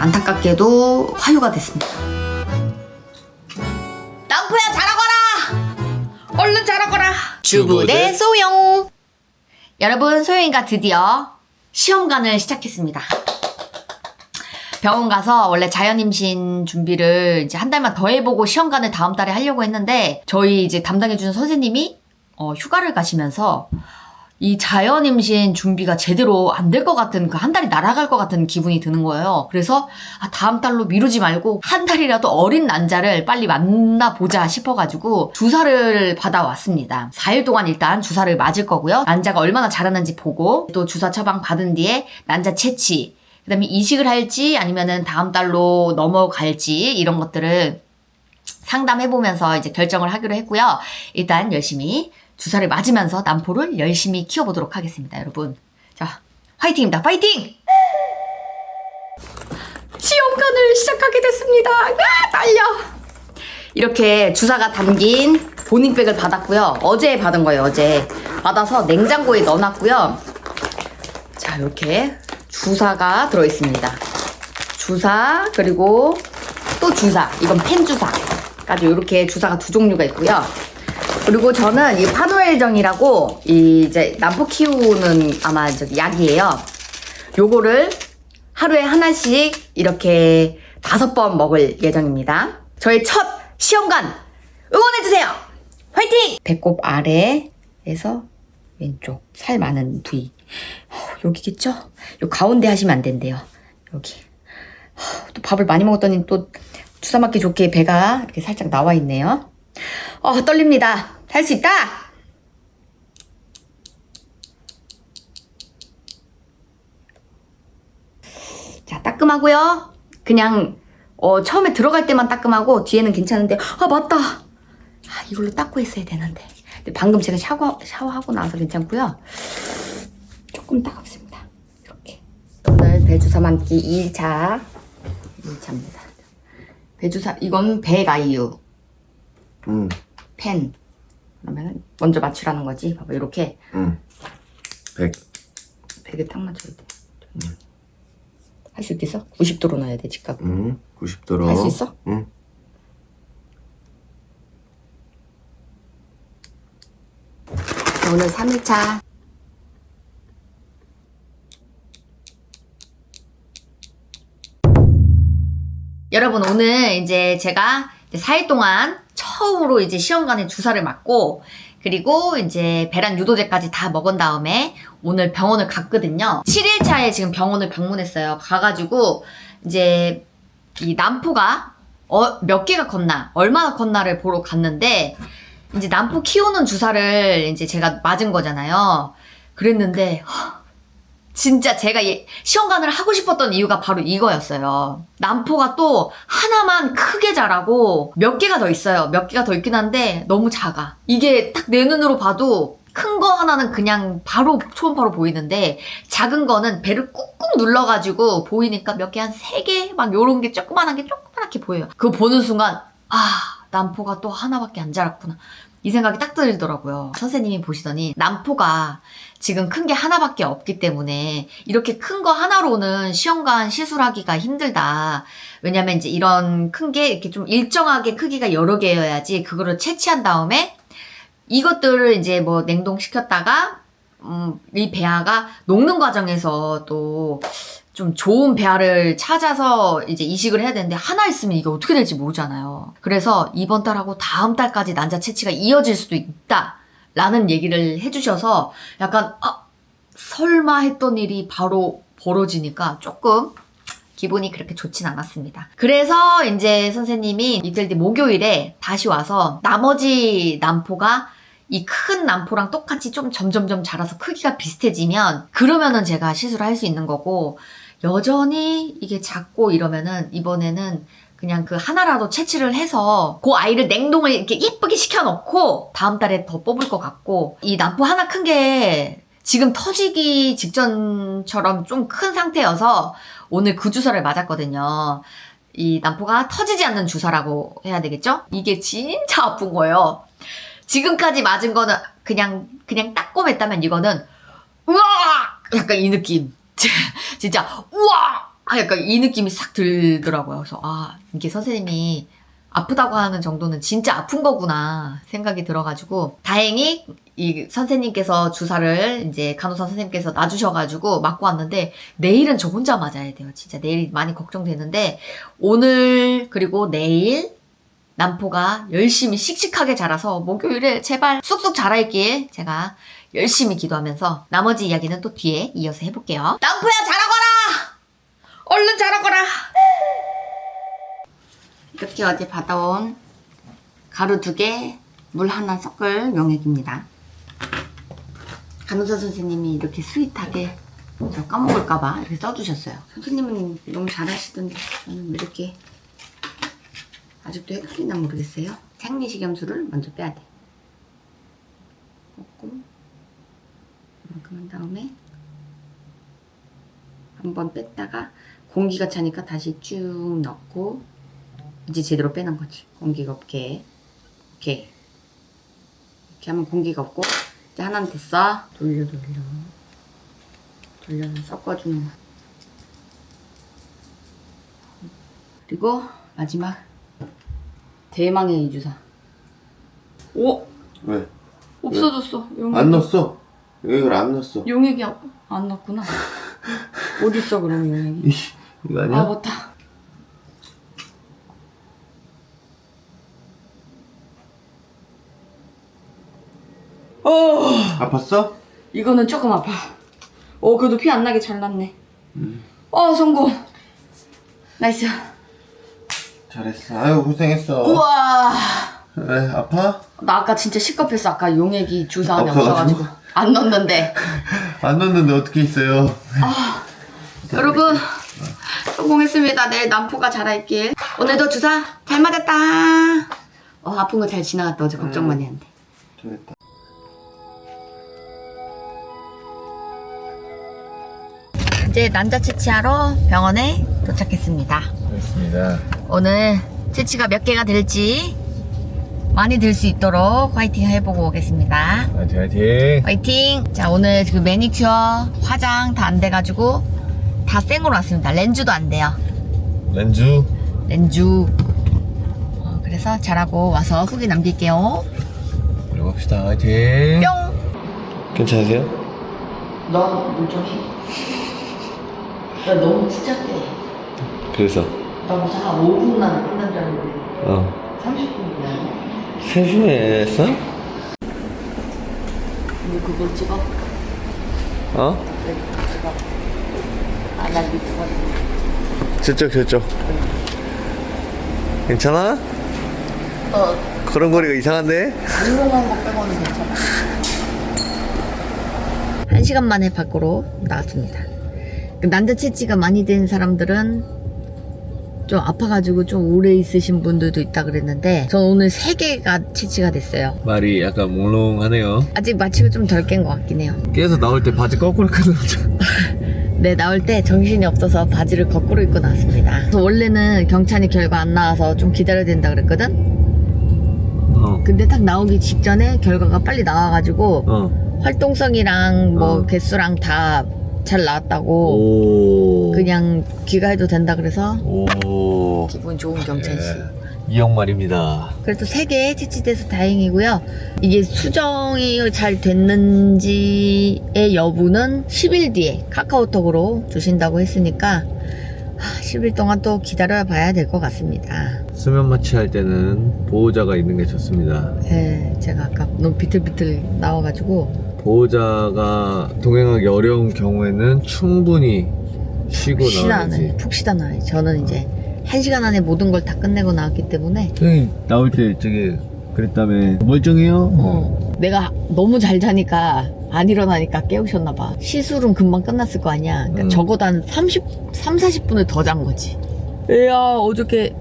안타깝게도 화유가 됐습니다. 남포야 자라거라! 얼른 자라거라! 주부 대 소영! 여러분 소영이가 드디어 시험관을 시작했습니다. 병원 가서 원래 자연임신 준비를 이제 한 달만 더 해보고 시험관을 다음 달에 하려고 했는데 저희 이제 담당해주는 선생님이 어, 휴가를 가시면서 이 자연 임신 준비가 제대로 안 될 것 같은 그 한 달이 날아갈 것 같은 기분이 드는 거예요. 그래서 아, 다음 달로 미루지 말고 한 달이라도 어린 난자를 빨리 만나보자 싶어가지고 주사를 받아왔습니다. 4일 동안 일단 주사를 맞을 거고요. 난자가 얼마나 자랐는지 보고 또 주사 처방 받은 뒤에 난자 채취, 그 다음에 이식을 할지 아니면은 다음 달로 넘어갈지 이런 것들을 상담해보면서 이제 결정을 하기로 했고요. 일단 열심히 주사를 맞으면서 남포를 열심히 키워보도록 하겠습니다, 여러분. 자, 화이팅입니다. 화이팅! 시험관을 시작하게 됐습니다. 아, 떨려! 이렇게 주사가 담긴 보닝백을 받았고요. 어제 받은 거예요, 어제. 받아서 냉장고에 넣어놨고요. 자, 이렇게 주사가 들어있습니다. 주사, 그리고 또 주사. 이건 펜 주사까지 이렇게 주사가 두 종류가 있고요. 그리고 저는 이 파노엘정이라고 이 이제 남포 키우는 아마 저기 약이에요. 요거를 하루에 하나씩 이렇게 다섯 번 먹을 예정입니다. 저의 첫 시험관 응원해주세요! 화이팅! 배꼽 아래에서 왼쪽 살 많은 부위 어, 여기겠죠? 요 가운데 하시면 안 된대요. 여기 어, 또 밥을 많이 먹었더니 또 주사 맞기 좋게 배가 이렇게 살짝 나와 있네요. 어, 떨립니다. 할 수 있다! 자, 따끔하고요. 그냥 어, 처음에 들어갈 때만 따끔하고 뒤에는 괜찮은데 아, 맞다. 아, 이걸로 닦고 했어야 되는데. 근데 방금 제가 샤워, 샤워하고 나서 괜찮고요. 조금 따갑습니다. 이렇게. 오늘 배주사 맞기 2차. 2차입니다. 배주사, 이건 배가이유. 응, 펜. 그러면 먼저 맞추라는 거지. 봐봐, 이렇게 응. 100. 베개 딱 맞춰야 돼. 할수 있겠어? 90도로 놔야 돼, 직각. 응. 90도로. 할 수 있어? 응. 자, 오늘 3일차. 여러분, 오늘 이제 제가 4일 동안 처음으로 이제 시험관에 주사를 맞고, 그리고 이제 배란 유도제까지 다 먹은 다음에 오늘 병원을 갔거든요. 7일 차에 지금 병원을 방문했어요. 가가지고 이제 이 난포가 어, 몇 개가 컸나, 얼마나 컸나를 보러 갔는데, 이제 난포 키우는 주사를 이제 제가 맞은 거잖아요. 그랬는데, 허, 진짜 제가 예- 시험관을 하고 싶었던 이유가 바로 이거였어요. 난포가 또 하나만 크게 자라고 몇 개가 더 있어요. 몇 개가 더 있긴 한데 너무 작아. 이게 딱 내 눈으로 봐도 큰 거 하나는 그냥 바로 초음파로 보이는데 작은 거는 배를 꾹꾹 눌러가지고 보이니까 몇 개 한 세 개 막 요런 게 조그만한 게 조그맣게 보여요. 그거 보는 순간 아 난포가 또 하나밖에 안 자랐구나. 이 생각이 딱 들더라고요. 선생님이 보시더니 난포가 지금 큰 게 하나밖에 없기 때문에 이렇게 큰 거 하나로는 시험관 시술하기가 힘들다. 왜냐면 이제 이런 큰 게 이렇게 좀 일정하게 크기가 여러 개여야지 그거를 채취한 다음에 이것들을 이제 뭐 냉동시켰다가 음, 이 배아가 녹는 과정에서 또 좀 좋은 배아를 찾아서 이제 이식을 해야 되는데 하나 있으면 이게 어떻게 될지 모르잖아요. 그래서 이번 달하고 다음 달까지 난자 채취가 이어질 수도 있다. 라는 얘기를 해주셔서 약간 아 설마 했던 일이 바로 벌어지니까 조금 기분이 그렇게 좋진 않았습니다. 그래서 이제 선생님이 이틀 뒤 목요일에 다시 와서 나머지 남포가 이 큰 남포랑 똑같이 좀 점점점 자라서 크기가 비슷해지면 그러면은 제가 시술을 할 수 있는 거고 여전히 이게 작고 이러면은 이번에는 그냥 그 하나라도 채취를 해서 그 아이를 냉동을 이렇게 예쁘게 시켜놓고 다음 달에 더 뽑을 것 같고 이 남포 하나 큰 게 지금 터지기 직전처럼 좀 큰 상태여서 오늘 그 주사를 맞았거든요. 이 남포가 터지지 않는 주사라고 해야 되겠죠? 이게 진짜 아픈 거예요. 지금까지 맞은 거는 그냥 그냥 따꼼했다면 이거는 우와 약간 이 느낌. 진짜 우와 아, 약간 이 느낌이 싹 들더라고요. 그래서, 아, 이게 선생님이 아프다고 하는 정도는 진짜 아픈 거구나 생각이 들어가지고, 다행히 이 선생님께서 주사를 이제 간호사 선생님께서 놔주셔가지고 맞고 왔는데, 내일은 저 혼자 맞아야 돼요. 진짜 내일이 많이 걱정되는데, 오늘, 그리고 내일, 남포가 열심히 씩씩하게 자라서 목요일에 제발 쑥쑥 자랄길 제가 열심히 기도하면서 나머지 이야기는 또 뒤에 이어서 해볼게요. 남포야 자라거라! 얼른 자라거라! 이렇게 어제 받아온 가루 두 개, 물 하나 섞을 용액입니다. 간호사 선생님이 이렇게 스윗하게 저 까먹을까봐 이렇게 써주셨어요. 선생님은 너무 잘하시던데 저는 왜 이렇게 아직도 헷갈리나 모르겠어요. 생리식염수를 먼저 빼야 돼. 먹고 이만큼 한 다음에 한번 뺐다가 공기가 차니까 다시 쭉 넣고 이제 제대로 빼는 거지. 공기가 없게 이렇게 이렇게 하면 공기가 없고 이제 하나는 됐어. 돌려 돌려 돌려서 섞어주는 거. 그리고 마지막 대망의 이주사. 오 왜? 없어졌어. 용액이. 안 넣었어? 이걸 안 넣었어. 용액이 안. 어디 있어 그럼 용액이? 이거 아니야? 아 맞다. 어 아팠어? 이거는 조금 아파. 어 그래도 피 안 나게 잘 났네. 어 성공. 나이스. 잘했어. 아유 고생했어. 우와. 왜 아파? 나 아까 진짜 시겁했어. 아까 용액이 주사 안에 없어가지고? 없어가지고 안 넣었는데. 안 넣었는데 어떻게 있어요? 여러분 성공했습니다. 내일 남포가 자랄길. 오늘도 주사 잘 맞았다. 어 아픈 거 잘 지나갔다. 어제 걱정 많이 했는데. 잘했다. 이제 난자 채취하러 병원에 도착했습니다. 그렇습니다. 오늘 채취가 몇 개가 될지 많이 들 수 있도록 화이팅 해보고 오겠습니다. 화이팅 화이팅. 화이팅! 자, 오늘 그 매니큐어, 화장 다 안 돼가지고 다 생으로 왔습니다. 렌즈도 안 돼요. 렌즈. 렌즈. 어, 그래서 잘하고 와서 후기 남길게요. 들어갑시다. 화이팅. 뿅! 괜찮으세요? 너물좀 해. 야, 너무 진짜게. 그래서 나 무슨 한 5분 만에 끝난 줄 알았는데 어 30분이야. 3시에 했어? 근데 그걸 찍어? 어? 네, 찍어. 아, 나 유튜버. 저쪽 저쪽. 괜찮아? 어, 그런 거리가 이상한데? 운동한 거 빼고는 괜찮아. 한 시간 만에 밖으로 나왔습니다. 그 난자 채취가 많이 된 사람들은 좀 아파가지고 좀 오래 있으신 분들도 있다 그랬는데 전 오늘 세 개가 채취가 됐어요. 말이 약간 몽롱하네요. 아직 마취가 좀 덜 깬 것 같긴 해요. 깨서 나올 때 바지 거꾸로 끊었죠. 네, 나올 때 정신이 없어서 바지를 거꾸로 입고 나왔습니다. 그래서 원래는 경찬이 결과 안 나와서 좀 기다려야 된다 그랬거든? 어. 근데 딱 나오기 직전에 결과가 빨리 나와가지고 어. 활동성이랑 뭐 어. 개수랑 다 잘 나왔다고 오. 그냥 귀가해도 된다 그래서 오. 기분 좋은 경찬 씨. 이형 말입니다. 그래도 세개 채취돼서 다행이고요. 이게 수정이 잘 됐는지의 여부는 10일 뒤에 카카오톡으로 주신다고 했으니까 아, 10일 동안 또 기다려 봐야 될 것 같습니다. 수면 마취할 때는 보호자가 있는 게 좋습니다. 예, 제가 아까 너무 비틀비틀 나와가지고 보호자가 동행하기 어려운 경우에는 충분히 쉬고 나와야지. 나네, 푹 쉬다 나네. 저는 이제 한 시간 안에 모든 걸 다 끝내고 나왔기 때문에 형이 나올 때 저기 그랬다며 멀쩡해요? 어, 내가 너무 잘 자니까 안 일어나니까 깨우셨나 봐. 시술은 금방 끝났을 거 아니야. 그러니까 음. 적어도 한 30, 3, 40분을 더 잔 거지. 애야, 어저께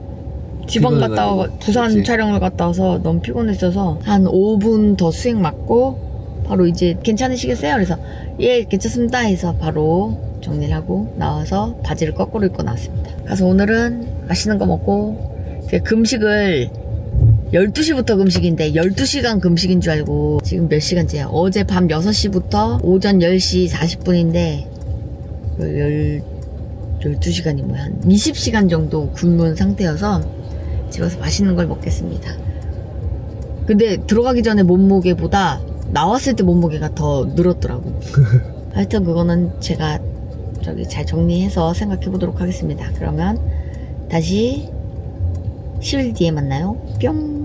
지방 갔다 와, 피곤해가지고. 부산 그치. 촬영을 갔다 와서 너무 피곤했어서 한 5분 더 수행 맞고 바로 이제 괜찮으시겠어요? 그래서 예, 괜찮습니다 해서 바로 정리를 하고 나와서 바지를 거꾸로 입고 나왔습니다. 그래서 오늘은 맛있는 거 먹고 금식을 12시부터 금식인데 12시간 금식인 줄 알고 지금 몇 시간째야? 어제 밤 6시부터 오전 10시 40분인데 12시간이 뭐야 한 20시간 정도 굶은 상태여서 집에서 맛있는 걸 먹겠습니다. 근데 들어가기 전에 몸무게보다 나왔을 때 몸무게가 더 늘었더라고. 하여튼 그거는 제가 저기 잘 정리해서 생각해 보도록 하겠습니다. 그러면 다시 10일 뒤에 만나요. 뿅!